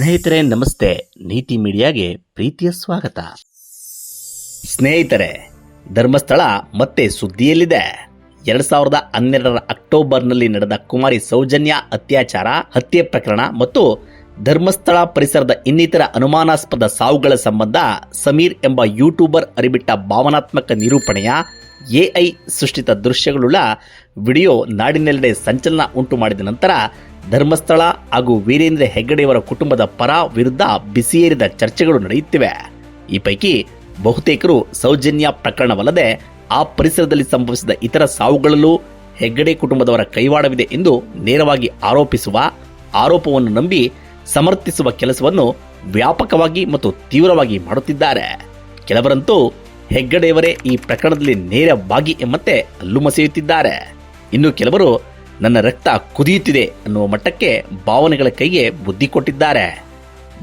ಸ್ನೇಹಿತರೆ, ನಮಸ್ತೆ. ನೀತಿ ಮೀಡಿಯಾಗೆ ಪ್ರೀತಿಯ ಸ್ವಾಗತ. ಸ್ನೇಹಿತರೆ, ಧರ್ಮಸ್ಥಳ ಮತ್ತೆ ಸುದ್ದಿಯಲ್ಲಿದೆ. ಎರಡ್ ಸಾವಿರದ ಹನ್ನೆರಡರ ಅಕ್ಟೋಬರ್ನಲ್ಲಿ ನಡೆದ ಕುಮಾರಿ ಸೌಜನ್ಯ ಅತ್ಯಾಚಾರ, ಹತ್ಯೆ ಪ್ರಕರಣ ಮತ್ತು ಧರ್ಮಸ್ಥಳ ಪರಿಸರದ ಇನ್ನಿತರ ಅನುಮಾನಾಸ್ಪದ ಸಾವುಗಳ ಸಂಬಂಧ ಸಮೀರ್ ಎಂಬ ಯೂಟ್ಯೂಬರ್ ಅರಿಬಿಟ್ಟ ಭಾವನಾತ್ಮಕ ನಿರೂಪಣೆಯ ಎಐ ಸೃಷ್ಟಿತ ದೃಶ್ಯಗಳುಳ್ಳ ವಿಡಿಯೋ ನಾಡಿನೆಲ್ಲೆಡೆ ಸಂಚಲನ ಉಂಟು ಮಾಡಿದ ನಂತರ ಧರ್ಮಸ್ಥಳ ಹಾಗೂ ವೀರೇಂದ್ರ ಹೆಗ್ಗಡೆಯವರ ಕುಟುಂಬದ ಪರ ವಿರುದ್ಧ ಬಿಸಿಯೇರಿದ ಚರ್ಚೆಗಳು ನಡೆಯುತ್ತಿವೆ. ಈ ಪೈಕಿ ಬಹುತೇಕರು ಸೌಜನ್ಯ ಪ್ರಕರಣವಲ್ಲದೆ ಆ ಪರಿಸರದಲ್ಲಿ ಸಂಭವಿಸಿದ ಇತರ ಸಾವುಗಳಲ್ಲೂ ಹೆಗ್ಗಡೆ ಕುಟುಂಬದವರ ಕೈವಾಡವಿದೆ ಎಂದು ನೇರವಾಗಿ ಆರೋಪಿಸುವ ಆರೋಪವನ್ನು ನಂಬಿ ಸಮರ್ಥಿಸುವ ಕೆಲಸವನ್ನು ವ್ಯಾಪಕವಾಗಿ ಮತ್ತು ತೀವ್ರವಾಗಿ ಮಾಡುತ್ತಿದ್ದಾರೆ. ಕೆಲವರಂತೂ ಹೆಗ್ಗಡೆಯವರೇ ಈ ಪ್ರಕರಣದಲ್ಲಿ ನೇರವಾಗಿ ಎಂಬಂತೆ ಅಲ್ಲು ಮಸೆಯುತ್ತಿದ್ದಾರೆ ಇನ್ನು ಕೆಲವರು ನನ್ನ ರಕ್ತ ಕುದಿಯುತ್ತಿದೆ ಅನ್ನುವ ಮಟ್ಟಕ್ಕೆ ಭಾವನೆಗಳ ಕೈಗೆ ಬುದ್ಧಿ ಕೊಟ್ಟಿದ್ದಾರೆ.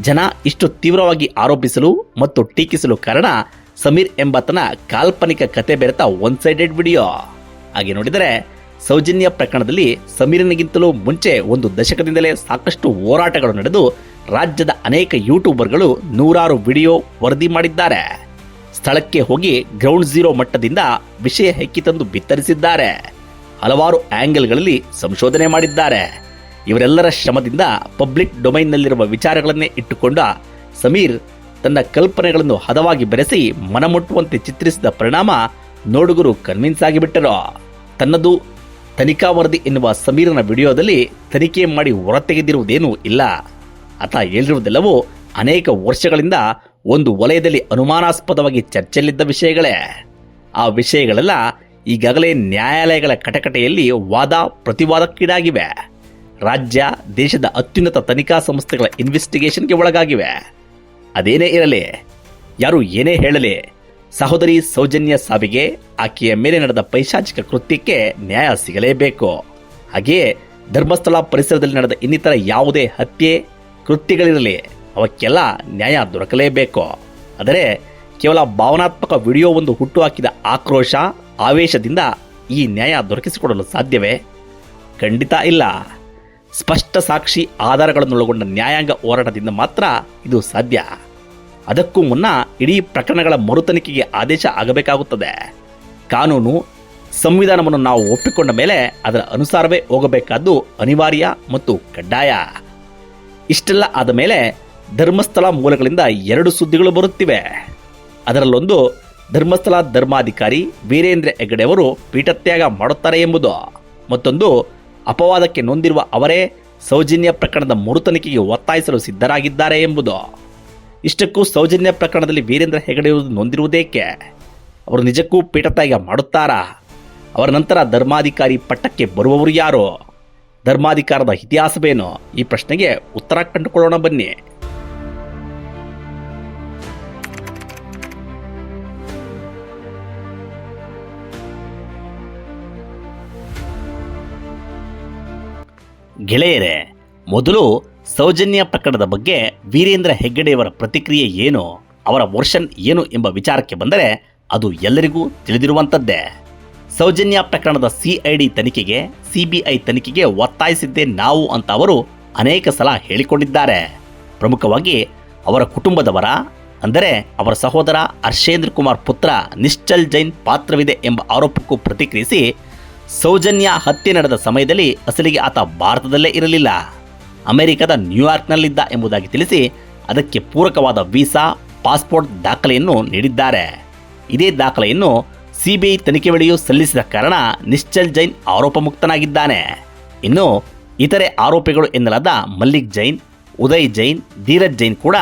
ಜನ ಇಷ್ಟು ತೀವ್ರವಾಗಿ ಆರೋಪಿಸಲು ಮತ್ತು ಟೀಕಿಸಲು ಕಾರಣ ಸಮೀರ್ ಎಂಬಾತನ ಕಾಲ್ಪನಿಕ ಕತೆ ಬೆರೆತ ಒನ್ ಸೈಡೆಡ್ ವಿಡಿಯೋ ಹಾಗೆ ನೋಡಿದರೆ, ಸೌಜನ್ಯ ಪ್ರಕರಣದಲ್ಲಿ ಸಮೀರನಿಗಿಂತಲೂ ಮುಂಚೆ ಒಂದು ದಶಕದಿಂದಲೇ ಸಾಕಷ್ಟು ಹೋರಾಟಗಳು ನಡೆದು ರಾಜ್ಯದ ಅನೇಕ ಯೂಟ್ಯೂಬರ್ಗಳು ನೂರಾರು ವಿಡಿಯೋ ವರದಿ ಮಾಡಿದ್ದಾರೆ. ಸ್ಥಳಕ್ಕೆ ಹೋಗಿ ಗ್ರೌಂಡ್ ಜೀರೋ ಮಟ್ಟದಿಂದ ವಿಷಯ ಹೆಕ್ಕಿ ತಂದು ಬಿತ್ತರಿಸಿದ್ದಾರೆ. ಹಲವಾರು ಆಂಗಲ್ಗಳಲ್ಲಿ ಸಂಶೋಧನೆ ಮಾಡಿದ್ದಾರೆ. ಇವರೆಲ್ಲರ ಶ್ರಮದಿಂದ ಪಬ್ಲಿಕ್ ಡೊಮೈನ್ನಲ್ಲಿರುವ ವಿಚಾರಗಳನ್ನೇ ಇಟ್ಟುಕೊಂಡ ಸಮೀರ್ ತನ್ನ ಕಲ್ಪನೆಗಳನ್ನು ಹದವಾಗಿ ಬೆರೆಸಿ ಮನಮುಟ್ಟುವಂತೆ ಚಿತ್ರಿಸಿದ ಪರಿಣಾಮ ನೋಡುಗರು ಕನ್ವಿನ್ಸ್ ಆಗಿಬಿಟ್ಟರು. ತನ್ನದು ತನಿಖಾ ವರದಿ ಎನ್ನುವ ಸಮೀರನ ವಿಡಿಯೋದಲ್ಲಿ ತನಿಖೆ ಮಾಡಿ ಹೊರತೆಗೆದಿರುವುದೇನೂ ಇಲ್ಲ. ಆತ ಹೇಳಿರುವುದೆಲ್ಲವೂ ಅನೇಕ ವರ್ಷಗಳಿಂದ ಒಂದು ವಲಯದಲ್ಲಿ ಅನುಮಾನಾಸ್ಪದವಾಗಿ ಚರ್ಚೆಯಲ್ಲಿದ್ದ ವಿಷಯಗಳೇ. ಆ ವಿಷಯಗಳೆಲ್ಲ ಈಗಾಗಲೇ ನ್ಯಾಯಾಲಯಗಳ ಕಟಕಟೆಯಲ್ಲಿ ವಾದ ಪ್ರತಿವಾದಕ್ಕೀಡಾಗಿವೆ. ರಾಜ್ಯ, ದೇಶದ ಅತ್ಯುನ್ನತ ತನಿಖಾ ಸಂಸ್ಥೆಗಳ ಇನ್ವೆಸ್ಟಿಗೇಷನ್ಗೆ ಒಳಗಾಗಿವೆ. ಅದೇನೇ ಇರಲಿ, ಯಾರು ಏನೇ ಹೇಳಲಿ, ಸಹೋದರಿ ಸೌಜನ್ಯ ಸಾವಿಗೆ ಆಕೆಯ ಮೇಲೆ ನಡೆದ ಪೈಶಾಚಿಕ ಕೃತ್ಯಕ್ಕೆ ನ್ಯಾಯ ಸಿಗಲೇಬೇಕು. ಹಾಗೆಯೇ ಧರ್ಮಸ್ಥಳ ಪರಿಸರದಲ್ಲಿ ನಡೆದ ಇನ್ನಿತರ ಯಾವುದೇ ಹತ್ಯೆ, ಕೃತ್ಯಗಳಿರಲಿ, ಅವಕ್ಕೆಲ್ಲ ನ್ಯಾಯ ದೊರಕಲೇಬೇಕು. ಆದರೆ ಕೇವಲ ಭಾವನಾತ್ಮಕ ವಿಡಿಯೋ ಒಂದು ಹುಟ್ಟುಹಾಕಿದ ಆಕ್ರೋಶ ಆವೇಶದಿಂದ ಈ ನ್ಯಾಯ ದೊರಕಿಸಿಕೊಡಲು ಸಾಧ್ಯವೇ? ಖಂಡಿತ ಇಲ್ಲ. ಸ್ಪಷ್ಟ ಸಾಕ್ಷಿ ಆಧಾರಗಳನ್ನೊಳಗೊಂಡ ನ್ಯಾಯಾಂಗ ಹೋರಾಟದಿಂದ ಮಾತ್ರ ಇದು ಸಾಧ್ಯ. ಅದಕ್ಕೂ ಮುನ್ನ ಇಡೀ ಪ್ರಕರಣಗಳ ಮರುತನಿಖೆಗೆ ಆದೇಶ ಆಗಬೇಕಾಗುತ್ತದೆ. ಕಾನೂನು, ಸಂವಿಧಾನವನ್ನು ನಾವು ಒಪ್ಪಿಕೊಂಡ ಮೇಲೆ ಅದರ ಅನುಸಾರವೇ ಹೋಗಬೇಕಾದ್ದು ಅನಿವಾರ್ಯ ಮತ್ತು ಕಡ್ಡಾಯ. ಇಷ್ಟೆಲ್ಲ ಆದ ಮೇಲೆ ಧರ್ಮಸ್ಥಳ ಮೂಲಗಳಿಂದ ಎರಡು ಸುದ್ದಿಗಳು ಬರುತ್ತಿವೆ. ಅದರಲ್ಲೊಂದು ಧರ್ಮಸ್ಥಳ ಧರ್ಮಾಧಿಕಾರಿ ವೀರೇಂದ್ರ ಹೆಗಡೆ ಅವರು ಪೀಠತ್ಯಾಗ ಮಾಡುತ್ತಾರೆ ಎಂಬುದು. ಮತ್ತೊಂದು, ಅಪವಾದಕ್ಕೆ ನೊಂದಿರುವ ಅವರೇ ಸೌಜನ್ಯ ಪ್ರಕರಣದ ಮರುತನಿಖೆಗೆ ಒತ್ತಾಯಿಸಲು ಸಿದ್ಧರಾಗಿದ್ದಾರೆ ಎಂಬುದು. ಇಷ್ಟಕ್ಕೂ ಸೌಜನ್ಯ ಪ್ರಕರಣದಲ್ಲಿ ವೀರೇಂದ್ರ ಹೆಗಡೆ ನೊಂದಿರುವುದೇಕೆ? ಅವರು ನಿಜಕ್ಕೂ ಪೀಠತ್ಯಾಗ ಮಾಡುತ್ತಾರಾ? ಅವರ ನಂತರ ಧರ್ಮಾಧಿಕಾರಿ ಪಟ್ಟಕ್ಕೆ ಬರುವವರು ಯಾರು? ಧರ್ಮಾಧಿಕಾರದ ಇತಿಹಾಸವೇನು? ಈ ಪ್ರಶ್ನೆಗೆ ಉತ್ತರ ಕಂಡುಕೊಳ್ಳೋಣ ಬನ್ನಿ. ಗೆಳೆಯರೆ, ಮೊದಲು ಸೌಜನ್ಯ ಪ್ರಕರಣದ ಬಗ್ಗೆ ವೀರೇಂದ್ರ ಹೆಗ್ಗಡೆಯವರ ಪ್ರತಿಕ್ರಿಯೆ ಏನು, ಅವರ ವರ್ಷನ್ ಏನು ಎಂಬ ವಿಚಾರಕ್ಕೆ ಬಂದರೆ ಅದು ಎಲ್ಲರಿಗೂ ತಿಳಿದಿರುವಂಥದ್ದೇ. ಸೌಜನ್ಯ ಪ್ರಕರಣದ ಸಿಐಡಿ ತನಿಖೆಗೆ ಸಿಬಿಐ ತನಿಖೆಗೆ ಒತ್ತಾಯಿಸಿದ್ದೇ ನಾವು ಅಂತ ಅವರು ಅನೇಕ ಸಲ ಹೇಳಿಕೊಂಡಿದ್ದಾರೆ. ಪ್ರಮುಖವಾಗಿ ಅವರ ಕುಟುಂಬದವರ, ಅಂದರೆ ಅವರ ಸಹೋದರ ಹರ್ಷೇಂದ್ರ ಕುಮಾರ್ ಪುತ್ರ ನಿಶ್ಚಲ್ ಜೈನ್ ಪಾತ್ರವಿದೆ ಎಂಬ ಆರೋಪಕ್ಕೂ ಪ್ರತಿಕ್ರಿಯಿಸಿ ಸೌಜನ್ಯ ಹತ್ಯೆ ನಡೆದ ಸಮಯದಲ್ಲಿ ಅಸಲಿಗೆ ಆತ ಭಾರತದಲ್ಲೇ ಇರಲಿಲ್ಲ. ಅಮೆರಿಕದ ನ್ಯೂಯಾರ್ಕ್ನಲ್ಲಿದ್ದ ಎಂಬುದಾಗಿ ತಿಳಿಸಿ ಅದಕ್ಕೆ ಪೂರಕವಾದ ವೀಸಾ, ಪಾಸ್ಪೋರ್ಟ್ ದಾಖಲೆಯನ್ನು ನೀಡಿದ್ದಾರೆ. ಇದೇ ದಾಖಲೆಯನ್ನು ಸಿಬಿಐ ತನಿಖೆ ವೇಳೆಯೂ ಸಲ್ಲಿಸಿದ ಕಾರಣ ನಿಶ್ಚಲ್ ಜೈನ್ ಆರೋಪ ಮುಕ್ತನಾಗಿದ್ದಾನೆ ಇನ್ನು ಇತರೆ ಆರೋಪಿಗಳು ಎನ್ನಲಾದ ಮಲ್ಲಿಕ್ ಜೈನ್, ಉದಯ್ ಜೈನ್, ಧೀರಜ್ ಜೈನ್ ಕೂಡ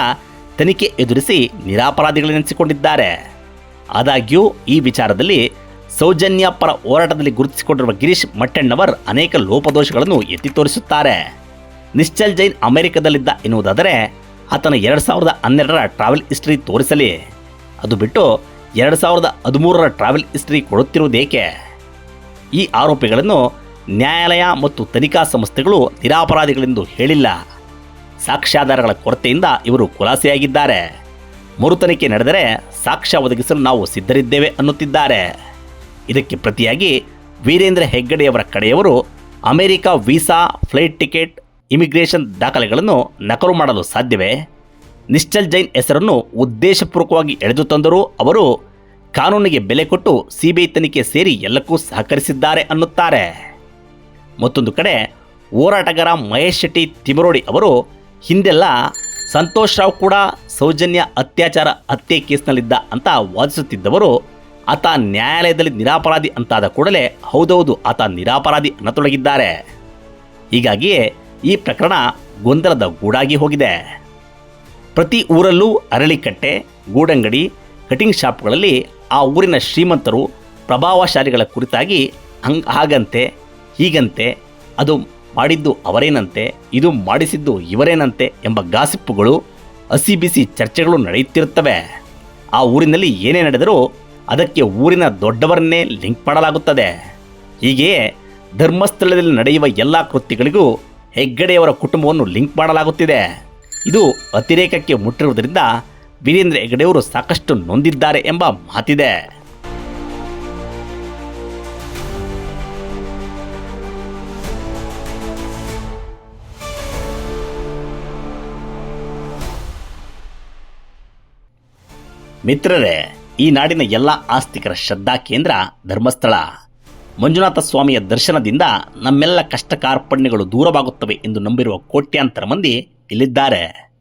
ತನಿಖೆ ಎದುರಿಸಿ ನಿರಾಪರಾಧಿಗಳೆನಿಸಿಕೊಂಡಿದ್ದಾರೆ ಆದಾಗ್ಯೂ ಈ ವಿಚಾರದಲ್ಲಿ ಸೌಜನ್ಯ ಪರ ಹೋರಾಟದಲ್ಲಿ ಗುರುತಿಸಿಕೊಂಡಿರುವ ಗಿರೀಶ್ ಮಟ್ಟಣ್ಣವರ್ ಅನೇಕ ಲೋಪದೋಷಗಳನ್ನು ಎತ್ತಿ ತೋರಿಸುತ್ತಾರೆ. ನಿಶ್ಚಲ್ ಜೈನ್ ಅಮೆರಿಕದಲ್ಲಿದ್ದ ಎನ್ನುವುದಾದರೆ ಆತನ ಎರಡು ಸಾವಿರದ ಹನ್ನೆರಡರ ಟ್ರಾವೆಲ್ ಹಿಸ್ಟ್ರಿ ತೋರಿಸಲಿ. ಅದು ಬಿಟ್ಟು ಎರಡು ಸಾವಿರದ ಹದಿಮೂರರ ಟ್ರಾವೆಲ್ ಹಿಸ್ಟ್ರಿ ಕೊಡುತ್ತಿರುವುದೇಕೆ? ಈ ಆರೋಪಿಗಳನ್ನು ನ್ಯಾಯಾಲಯ ಮತ್ತು ತನಿಖಾ ಸಂಸ್ಥೆಗಳು ನಿರಾಪರಾಧಿಗಳೆಂದು ಹೇಳಿಲ್ಲ. ಸಾಕ್ಷ್ಯಾಧಾರಗಳ ಕೊರತೆಯಿಂದ ಇವರು ಖುಲಾಸೆಯಾಗಿದ್ದಾರೆ. ಮರುತನಿಖೆ ನಡೆದರೆ ಸಾಕ್ಷ್ಯ ಒದಗಿಸಲು ನಾವು ಸಿದ್ಧರಿದ್ದೇವೆ ಅನ್ನುತ್ತಿದ್ದಾರೆ. ಇದಕ್ಕೆ ಪ್ರತಿಯಾಗಿ ವೀರೇಂದ್ರ ಹೆಗ್ಗಡೆಯವರ ಕಡೆಯವರು America visa, flight ticket, immigration ದಾಖಲೆಗಳನ್ನು ನಕಲು ಮಾಡಲು ಸಾಧ್ಯವೇ? ನಿಶ್ಚಲ್ ಜೈನ್ ಹೆಸರನ್ನು ಉದ್ದೇಶಪೂರ್ವಕವಾಗಿ ಎಳೆದು ತಂದರೂ ಅವರು ಕಾನೂನಿಗೆ ಬೆಲೆ ಕೊಟ್ಟು ಸಿಬಿಐ ತನಿಖೆ ಸೇರಿ ಎಲ್ಲಕ್ಕೂ ಸಹಕರಿಸಿದ್ದಾರೆ ಅನ್ನುತ್ತಾರೆ. ಮತ್ತೊಂದು ಕಡೆ, ಹೋರಾಟಗಾರ ಮಹೇಶ್ ಶೆಟ್ಟಿ ತಿಮರೋಡಿ ಅವರು ಹಿಂದೆಲ್ಲ ಸಂತೋಷ್ ರಾವ್ ಕೂಡ ಸೌಜನ್ಯ ಅತ್ಯಾಚಾರ ಹತ್ಯೆ ಕೇಸ್ನಲ್ಲಿದ್ದ ಅಂತ ವಾದಿಸುತ್ತಿದ್ದವರು ಆತ ನ್ಯಾಯಾಲಯದಲ್ಲಿ ನಿರಾಪರಾಧಿ ಅಂತಾದ ಕೂಡಲೇ ಹೌದೌದು, ಆತ ನಿರಾಪರಾಧಿ ಅನ್ನತೊಡಗಿದ್ದಾರೆ. ಹೀಗಾಗಿಯೇ ಈ ಪ್ರಕರಣ ಗೊಂದಲದ ಗೂಡಾಗಿ ಹೋಗಿದೆ. ಪ್ರತಿ ಊರಲ್ಲೂ ಅರಳಿಕಟ್ಟೆ, ಗೂಡಂಗಡಿ, ಕಟಿಂಗ್ ಶಾಪ್ಗಳಲ್ಲಿ ಆ ಊರಿನ ಶ್ರೀಮಂತರು ಪ್ರಭಾವಶಾಲಿಗಳ ಕುರಿತಾಗಿ ಹಂಗ್ ಹಾಗಂತೆ, ಹೀಗಂತೆ, ಅದು ಮಾಡಿದ್ದು ಅವರೇನಂತೆ, ಇದು ಮಾಡಿಸಿದ್ದು ಇವರೇನಂತೆ ಎಂಬ ಗಾಸಿಪ್ಪುಗಳು, ಹಸಿ ಬಿಸಿ ಚರ್ಚೆಗಳು ನಡೆಯುತ್ತಿರುತ್ತವೆ. ಆ ಊರಿನಲ್ಲಿ ಏನೇ ನಡೆದರೂ ಅದಕ್ಕೆ ಊರಿನ ದೊಡ್ಡವರನ್ನೇ ಲಿಂಕ್ ಮಾಡಲಾಗುತ್ತದೆ. ಹೀಗೆಯೇ ಧರ್ಮಸ್ಥಳದಲ್ಲಿ ನಡೆಯುವ ಎಲ್ಲ ಕೃತ್ಯಗಳಿಗೂ ಹೆಗ್ಗಡೆಯವರ ಕುಟುಂಬವನ್ನು ಲಿಂಕ್ ಮಾಡಲಾಗುತ್ತಿದೆ. ಇದು ಅತಿರೇಕಕ್ಕೆ ಮುಟ್ಟಿರುವುದರಿಂದ ವೀರೇಂದ್ರ ಹೆಗ್ಗಡೆಯವರು ಸಾಕಷ್ಟು ನೊಂದಿದ್ದಾರೆ ಎಂಬ ಮಾತಿದೆ. ಮಿತ್ರರೇ ಈ ನಾಡಿನ ಎಲ್ಲ ಆಸ್ತಿಕರ ಶ್ರದ್ಧಾ ಕೇಂದ್ರ ಧರ್ಮಸ್ಥಳ. ಮಂಜುನಾಥ ಸ್ವಾಮಿಯ ದರ್ಶನದಿಂದ ನಮ್ಮೆಲ್ಲ ಕಷ್ಟ ಕಾರ್ಪಣ್ಯಗಳು ದೂರವಾಗುತ್ತವೆ ಎಂದು ನಂಬಿರುವ ಕೋಟ್ಯಾಂತರ ಮಂದಿ ಇಲ್ಲಿದ್ದಾರೆ.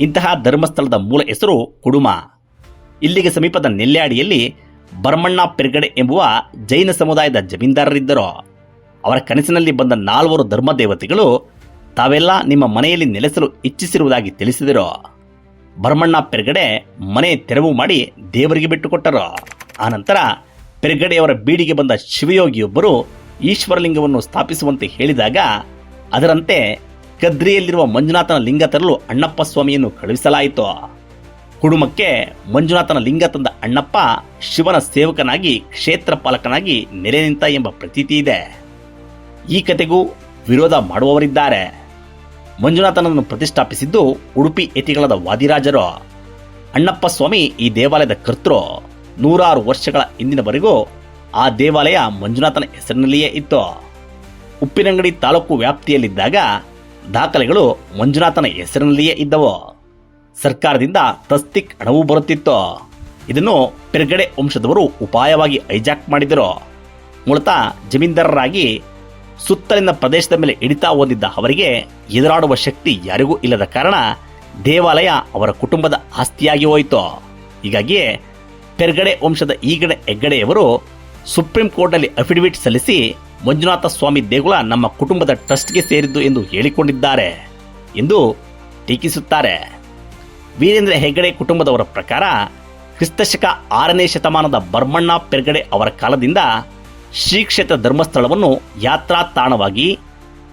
ಇಂತಹ ಧರ್ಮಸ್ಥಳದ ಮೂಲ ಹೆಸರು ಕುಡುಮ. ಇಲ್ಲಿಗೆ ಸಮೀಪದ ನೆಲ್ಯಾಡಿಯಲ್ಲಿ ಬರ್ಮಣ್ಣ ಪೆರ್ಗಡೆ ಎಂಬುವ ಜೈನ ಸಮುದಾಯದ ಜಮೀನ್ದಾರರಿದ್ದರು. ಅವರ ಕನಸಿನಲ್ಲಿ ಬಂದ ನಾಲ್ವರು ಧರ್ಮದೇವತೆಗಳು ತಾವೆಲ್ಲ ನಿಮ್ಮ ಮನೆಯಲ್ಲಿ ನೆಲೆಸಲು ಇಚ್ಛಿಸಿರುವುದಾಗಿ ತಿಳಿಸಿದರು. ಭರಮಣ್ಣ ಪೆರ್ಗಡೆ ಮನೆ ತೆರವು ಮಾಡಿ ದೇವರಿಗೆ ಬಿಟ್ಟುಕೊಟ್ಟರು. ಆನಂತರ ಪೆರ್ಗಡೆಯವರ ಬೀಡಿಗೆ ಬಂದ ಶಿವಯೋಗಿಯೊಬ್ಬರು ಈಶ್ವರಲಿಂಗವನ್ನು ಸ್ಥಾಪಿಸುವಂತೆ ಹೇಳಿದಾಗ, ಅದರಂತೆ ಕದ್ರಿಯಲ್ಲಿರುವ ಮಂಜುನಾಥನ ಲಿಂಗ ತರಲು ಅಣ್ಣಪ್ಪ ಸ್ವಾಮಿಯನ್ನು ಕಳುಹಿಸಲಾಯಿತು. ಕುಡುಮಕ್ಕೆ ಮಂಜುನಾಥನ ಲಿಂಗ ತಂದ ಅಣ್ಣಪ್ಪ ಶಿವನ ಸೇವಕನಾಗಿ, ಕ್ಷೇತ್ರ ಪಾಲಕನಾಗಿ ನೆಲೆ ನಿಂತ ಎಂಬ ಪ್ರತೀತಿ ಇದೆ. ಈ ಕತೆಗೂ ವಿರೋಧ ಮಾಡುವವರಿದ್ದಾರೆ. ಮಂಜುನಾಥನನ್ನು ಪ್ರತಿಷ್ಠಾಪಿಸಿದ್ದು ಉಡುಪಿ ಯತಿಗಳದ ವಾದಿರಾಜರು. ಅಣ್ಣಪ್ಪ ಸ್ವಾಮಿ ಈ ದೇವಾಲಯದ ಕರ್ತೃ. ನೂರಾರು ವರ್ಷಗಳ ಹಿಂದಿನವರೆಗೂ ಆ ದೇವಾಲಯ ಮಂಜುನಾಥನ ಹೆಸರಿನಲ್ಲಿಯೇ ಇತ್ತು. ಉಪ್ಪಿನಂಗಡಿ ತಾಲೂಕು ವ್ಯಾಪ್ತಿಯಲ್ಲಿದ್ದಾಗ ದಾಖಲೆಗಳು ಮಂಜುನಾಥನ ಹೆಸರಿನಲ್ಲಿಯೇ ಇದ್ದವು. ಸರ್ಕಾರದಿಂದ ತಸ್ತಿಕ್ ಹಣವೂ ಬರುತ್ತಿತ್ತು. ಇದನ್ನು ಪೆರ್ಗಡೆ ವಂಶದವರು ಉಪಾಯವಾಗಿ ಹೈಜಾಕ್ ಮಾಡಿದರು. ಮೂಲತಃ ಜಮೀನ್ದಾರರಾಗಿ ಸುತ್ತಲಿನ ಪ್ರದೇಶದ ಮೇಲೆ ಹಿಡಿತಾ ಹೊಂದಿದ್ದ ಅವರಿಗೆ ಎದುರಾಡುವ ಶಕ್ತಿ ಯಾರಿಗೂ ಇಲ್ಲದ ಕಾರಣ ದೇವಾಲಯ ಅವರ ಕುಟುಂಬದ ಆಸ್ತಿಯಾಗಿ ಹೋಯಿತು. ಹೀಗಾಗಿಯೇ ಪೆರ್ಗಡೆ ವಂಶದ ಈಗಡೆ ಹೆಗ್ಗಡೆಯವರು ಸುಪ್ರೀಂ ಕೋರ್ಟ್ನಲ್ಲಿ ಅಫಿಡವಿಟ್ ಸಲ್ಲಿಸಿ ಮಂಜುನಾಥ ಸ್ವಾಮಿ ದೇಗುಲ ನಮ್ಮ ಕುಟುಂಬದ ಟ್ರಸ್ಟ್ಗೆ ಸೇರಿದ್ದು ಎಂದು ಹೇಳಿಕೊಂಡಿದ್ದಾರೆ ಎಂದು ಟೀಕಿಸುತ್ತಾರೆ. ವೀರೇಂದ್ರ ಹೆಗ್ಗಡೆ ಕುಟುಂಬದವರ ಪ್ರಕಾರ ಕ್ರಿಸ್ತಶಕ ಆರನೇ ಶತಮಾನದ ಬರ್ಮಣ್ಣ ಪೆರ್ಗಡೆ ಅವರ ಕಾಲದಿಂದ ಶ್ರೀ ಧರ್ಮಸ್ಥಳವನ್ನು ಯಾತ್ರಾ ತಾಣವಾಗಿ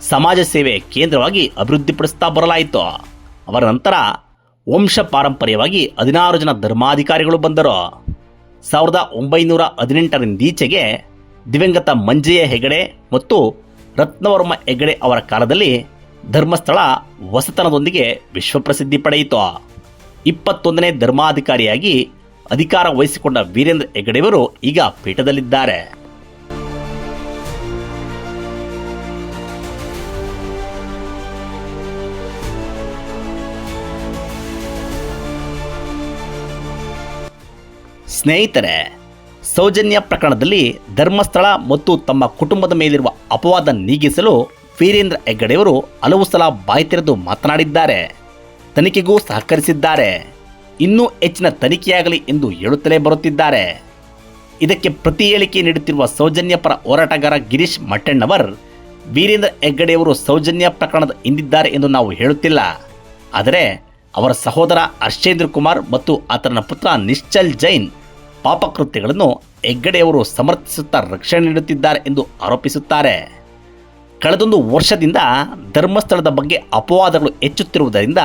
ಸಮಾಜ ಸೇವೆ ಕೇಂದ್ರವಾಗಿ ಅಭಿವೃದ್ಧಿಪಡಿಸ್ತಾ ಬರಲಾಯಿತು. ಅವರ ನಂತರ ವಂಶ ಪಾರಂಪರ್ಯವಾಗಿ ಹದಿನಾರು ಜನ ಧರ್ಮಾಧಿಕಾರಿಗಳು ಬಂದರು. ಸಾವಿರದ ಒಂಬೈನೂರ ಹದಿನೆಂಟರಿಂದೀಚೆಗೆ ದಿವಂಗತ ಮಂಜಯ್ಯ ಹೆಗಡೆ ಮತ್ತು ರತ್ನವರ್ಮ ಹೆಗಡೆ ಅವರ ಕಾಲದಲ್ಲಿ ಧರ್ಮಸ್ಥಳ ವಸತನದೊಂದಿಗೆ ವಿಶ್ವಪ್ರಸಿದ್ಧಿ ಪಡೆಯಿತು. ಇಪ್ಪತ್ತೊಂದನೇ ಧರ್ಮಾಧಿಕಾರಿಯಾಗಿ ಅಧಿಕಾರ ವಹಿಸಿಕೊಂಡ ವೀರೇಂದ್ರ ಹೆಗಡೆಯವರು ಈಗ ಪೀಠದಲ್ಲಿದ್ದಾರೆ. ಸ್ನೇಹಿತರೆ, ಸೌಜನ್ಯ ಪ್ರಕರಣದಲ್ಲಿ ಧರ್ಮಸ್ಥಳ ಮತ್ತು ತಮ್ಮ ಕುಟುಂಬದ ಮೇಲಿರುವ ಅಪವಾದ ನೀಗಿಸಲು ವೀರೇಂದ್ರ ಹೆಗ್ಗಡೆಯವರು ಹಲವು ಸಲ ಬಾಯಿ ತೆರೆದು ಮಾತನಾಡಿದ್ದಾರೆ. ತನಿಖೆಗೂ ಸಹಕರಿಸಿದ್ದಾರೆ. ಇನ್ನೂ ಹೆಚ್ಚಿನ ತನಿಖೆಯಾಗಲಿ ಎಂದು ಹೇಳುತ್ತಲೇ ಬರುತ್ತಿದ್ದಾರೆ. ಇದಕ್ಕೆ ಪ್ರತಿ ಹೇಳಿಕೆ ನೀಡುತ್ತಿರುವ ಸೌಜನ್ಯ ಪರ ಹೋರಾಟಗಾರ ಗಿರೀಶ್ ಮಟ್ಟಣ್ಣವರ್, ವೀರೇಂದ್ರ ಹೆಗ್ಗಡೆಯವರು ಸೌಜನ್ಯ ಪ್ರಕರಣದ ಹಿಂದಿದ್ದಾರೆ ಎಂದು ನಾವು ಹೇಳುತ್ತಿಲ್ಲ. ಆದರೆ ಅವರ ಸಹೋದರ ಹರ್ಷೇಂದ್ರ ಕುಮಾರ್ ಮತ್ತು ಆತನ ಪುತ್ರ ನಿಶ್ಚಲ್ ಜೈನ್ ಪಾಪಕೃತ್ಯಗಳನ್ನು ಹೆಗ್ಗಡೆಯವರು ಸಮರ್ಥಿಸುತ್ತಾ ರಕ್ಷಣೆ ನೀಡುತ್ತಿದ್ದಾರೆ ಎಂದು ಆರೋಪಿಸುತ್ತಾರೆ. ಕಳೆದೊಂದು ವರ್ಷದಿಂದ ಧರ್ಮಸ್ಥಳದ ಬಗ್ಗೆ ಅಪವಾದಗಳು ಹೆಚ್ಚುತ್ತಿರುವುದರಿಂದ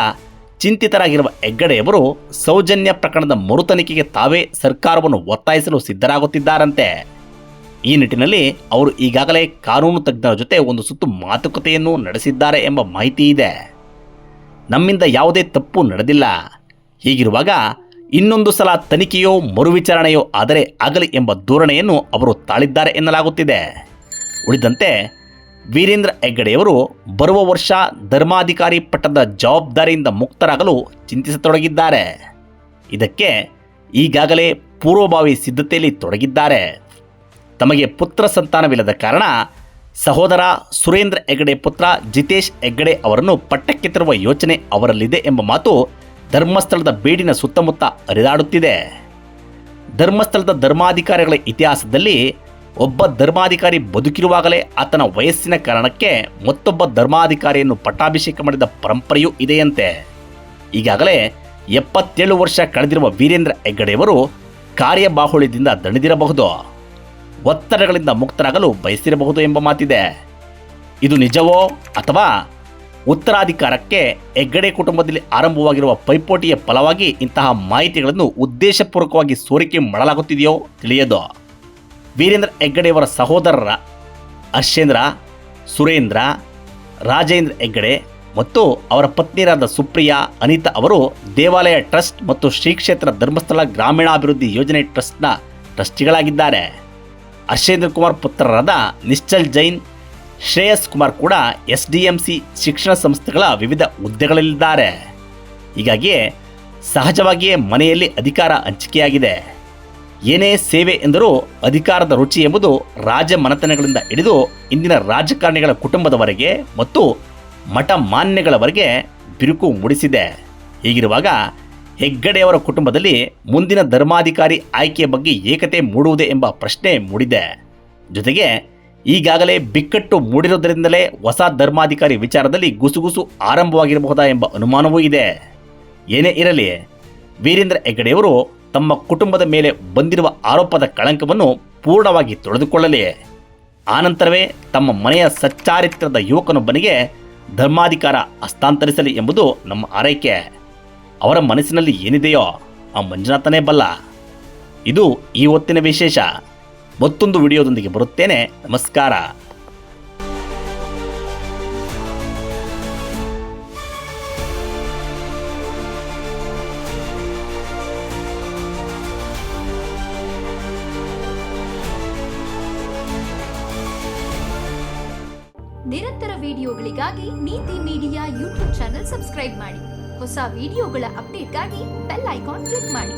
ಚಿಂತಿತರಾಗಿರುವ ಹೆಗ್ಗಡೆಯವರು ಸೌಜನ್ಯ ಪ್ರಕರಣದ ಮರುತನಿಖೆಗೆ ತಾವೇ ಸರ್ಕಾರವನ್ನು ಒತ್ತಾಯಿಸಲು ಸಿದ್ಧರಾಗುತ್ತಿದ್ದಾರಂತೆ. ಈ ನಿಟ್ಟಿನಲ್ಲಿ ಅವರು ಈಗಾಗಲೇ ಕಾನೂನು ತಜ್ಞರ ಜೊತೆ ಒಂದು ಸುತ್ತು ಮಾತುಕತೆಯನ್ನು ನಡೆಸಿದ್ದಾರೆ ಎಂಬ ಮಾಹಿತಿ ಇದೆ. ನಮ್ಮಿಂದ ಯಾವುದೇ ತಪ್ಪು ನಡೆದಿಲ್ಲ. ಹೀಗಿರುವಾಗ ಇನ್ನೊಂದು ಸಲ ತನಿಖೆಯೋ ಮರುವಿಚಾರಣೆಯೋ ಆದರೆ ಆಗಲಿ ಎಂಬ ಧೋರಣೆಯನ್ನು ಅವರು ತಾಳಿದ್ದಾರೆ ಎನ್ನಲಾಗುತ್ತಿದೆ. ಉಳಿದಂತೆ, ವೀರೇಂದ್ರ ಹೆಗ್ಗಡೆಯವರು ಬರುವ ವರ್ಷ ಧರ್ಮಾಧಿಕಾರಿ ಪಟ್ಟದ ಜವಾಬ್ದಾರಿಯಿಂದ ಮುಕ್ತರಾಗಲು ಚಿಂತಿಸತೊಡಗಿದ್ದಾರೆ. ಇದಕ್ಕೆ ಈಗಾಗಲೇ ಪೂರ್ವಭಾವಿ ಸಿದ್ಧತೆಯಲ್ಲಿ ತೊಡಗಿದ್ದಾರೆ. ತಮಗೆ ಪುತ್ರ ಸಂತಾನವಿಲ್ಲದ ಕಾರಣ ಸಹೋದರ ಸುರೇಂದ್ರ ಹೆಗ್ಗಡೆ ಪುತ್ರ ಜಿತೇಶ್ ಹೆಗ್ಗಡೆ ಅವರನ್ನು ಪಟ್ಟಕ್ಕೆ ತರುವ ಯೋಚನೆ ಅವರಲ್ಲಿದೆ ಎಂಬ ಮಾತು ಧರ್ಮಸ್ಥಳದ ಬೇಡಿನ ಸುತ್ತಮುತ್ತ ಹರಿದಾಡುತ್ತಿದೆ. ಧರ್ಮಸ್ಥಳದ ಧರ್ಮಾಧಿಕಾರಿಗಳ ಇತಿಹಾಸದಲ್ಲಿ ಒಬ್ಬ ಧರ್ಮಾಧಿಕಾರಿ ಬದುಕಿರುವಾಗಲೇ ಆತನ ವಯಸ್ಸಿನ ಕಾರಣಕ್ಕೆ ಮತ್ತೊಬ್ಬ ಧರ್ಮಾಧಿಕಾರಿಯನ್ನು ಪಟ್ಟಾಭಿಷೇಕ ಮಾಡಿದ ಪರಂಪರೆಯೂ ಇದೆಯಂತೆ. ಈಗಾಗಲೇ ಎಪ್ಪತ್ತೇಳು ವರ್ಷ ಕಳೆದಿರುವ ವೀರೇಂದ್ರ ಹೆಗ್ಗಡೆಯವರು ಕಾರ್ಯಬಾಹುಳ್ಯದಿಂದ ದಣಿದಿರಬಹುದು. ಒತ್ತಡಗಳಿಂದ ಮುಕ್ತರಾಗಲು ಬಯಸಿರಬಹುದು ಎಂಬ ಮಾತಿದೆ. ಇದು ನಿಜವೋ ಅಥವಾ ಉತ್ತರಾಧಿಕಾರಕ್ಕೆ ಹೆಗ್ಗಡೆ ಕುಟುಂಬದಲ್ಲಿ ಆರಂಭವಾಗಿರುವ ಪೈಪೋಟಿಯ ಫಲವಾಗಿ ಇಂತಹ ಮಾಹಿತಿಗಳನ್ನು ಉದ್ದೇಶಪೂರ್ವಕವಾಗಿ ಸೋರಿಕೆ ಮಾಡಲಾಗುತ್ತಿದೆಯೋ ತಿಳಿಯದು. ವೀರೇಂದ್ರ ಹೆಗ್ಗಡೆಯವರ ಸಹೋದರರ ಹರ್ಷೇಂದ್ರ, ಸುರೇಂದ್ರ, ರಾಜೇಂದ್ರ ಹೆಗ್ಗಡೆ ಮತ್ತು ಅವರ ಪತ್ನಿಯರಾದ ಸುಪ್ರಿಯಾ, ಅನಿತಾ ಅವರು ದೇವಾಲಯ ಟ್ರಸ್ಟ್ ಮತ್ತು ಶ್ರೀ ಕ್ಷೇತ್ರ ಧರ್ಮಸ್ಥಳ ಗ್ರಾಮೀಣಾಭಿವೃದ್ಧಿ ಯೋಜನೆ ಟ್ರಸ್ಟ್ನ ಟ್ರಸ್ಟಿಗಳಾಗಿದ್ದಾರೆ. ಹರ್ಷೇಂದ್ರ ಕುಮಾರ್ ಪುತ್ರರಾದ ನಿಶ್ಚಲ್ ಜೈನ್ ಶ್ರೇಯಸ್ ಕುಮಾರ್ ಕೂಡ ಎಸ್ ಡಿ ಎಂ ಸಿ ಶಿಕ್ಷಣ ಸಂಸ್ಥೆಗಳ ವಿವಿಧ ಹುದ್ದೆಗಳಲ್ಲಿದ್ದಾರೆ. ಹೀಗಾಗಿಯೇ ಸಹಜವಾಗಿಯೇ ಮನೆಯಲ್ಲಿ ಅಧಿಕಾರ ಹಂಚಿಕೆಯಾಗಿದೆ. ಏನೇ ಸೇವೆ ಎಂದರೂ ಅಧಿಕಾರದ ರುಚಿ ಎಂಬುದು ರಾಜ ಮನೆತನಗಳಿಂದ ಹಿಡಿದು ಇಂದಿನ ರಾಜಕಾರಣಿಗಳ ಕುಟುಂಬದವರೆಗೆ ಮತ್ತು ಮಠ ಮಾನ್ಯಗಳವರೆಗೆ ಬಿರುಕು ಮೂಡಿಸಿದೆ. ಹೀಗಿರುವಾಗ ಹೆಗ್ಗಡೆಯವರ ಕುಟುಂಬದಲ್ಲಿ ಮುಂದಿನ ಧರ್ಮಾಧಿಕಾರಿ ಆಯ್ಕೆಯ ಬಗ್ಗೆ ಏಕತೆ ಮೂಡುವುದೇ ಎಂಬ ಪ್ರಶ್ನೆ ಮೂಡಿದೆ. ಜೊತೆಗೆ ಈಗಾಗಲೇ ಬಿಕ್ಕಟ್ಟು ಮೂಡಿರೋದರಿಂದಲೇ ಹೊಸ ಧರ್ಮಾಧಿಕಾರಿ ವಿಚಾರದಲ್ಲಿ ಗುಸುಗುಸು ಆರಂಭವಾಗಿರಬಹುದಾ ಎಂಬ ಅನುಮಾನವೂ ಇದೆ. ಏನೇ ಇರಲಿ, ವೀರೇಂದ್ರ ಹೆಗ್ಗಡೆಯವರು ತಮ್ಮ ಕುಟುಂಬದ ಮೇಲೆ ಬಂದಿರುವ ಆರೋಪದ ಕಳಂಕವನ್ನು ಪೂರ್ಣವಾಗಿ ತೊಳೆದುಕೊಳ್ಳಲಿ. ಆನಂತರವೇ ತಮ್ಮ ಮನೆಯ ಸಚ್ಚಾರಿತ್ರದ ಯುವಕನೊಬ್ಬನಿಗೆ ಧರ್ಮಾಧಿಕಾರ ಹಸ್ತಾಂತರಿಸಲಿ ಎಂಬುದು ನಮ್ಮ ಆರೈಕೆ. ಅವರ ಮನಸ್ಸಿನಲ್ಲಿ ಏನಿದೆಯೋ ಆ ಮಂಜುನಾಥನೇ ಬಲ್ಲ. ಇದು ಈ ಹೊತ್ತಿನ ವಿಶೇಷ. ಮತ್ತೊಂದು ವಿಡಿಯೋದೊಂದಿಗೆ ಬರುತ್ತೇನೆ. ನಮಸ್ಕಾರ. ನಿರಂತರ ವಿಡಿಯೋಗಳಿಗಾಗಿ ನೀತಿ ಮೀಡಿಯಾ ಯೂಟ್ಯೂಬ್ ಚಾನೆಲ್ ಸಬ್ಸ್ಕ್ರೈಬ್ ಮಾಡಿ. ಹೊಸ ವಿಡಿಯೋಗಳ ಅಪ್ಡೇಟ್ಗಾಗಿ ಬೆಲ್ ಐಕಾನ್ ಕ್ಲಿಕ್ ಮಾಡಿ.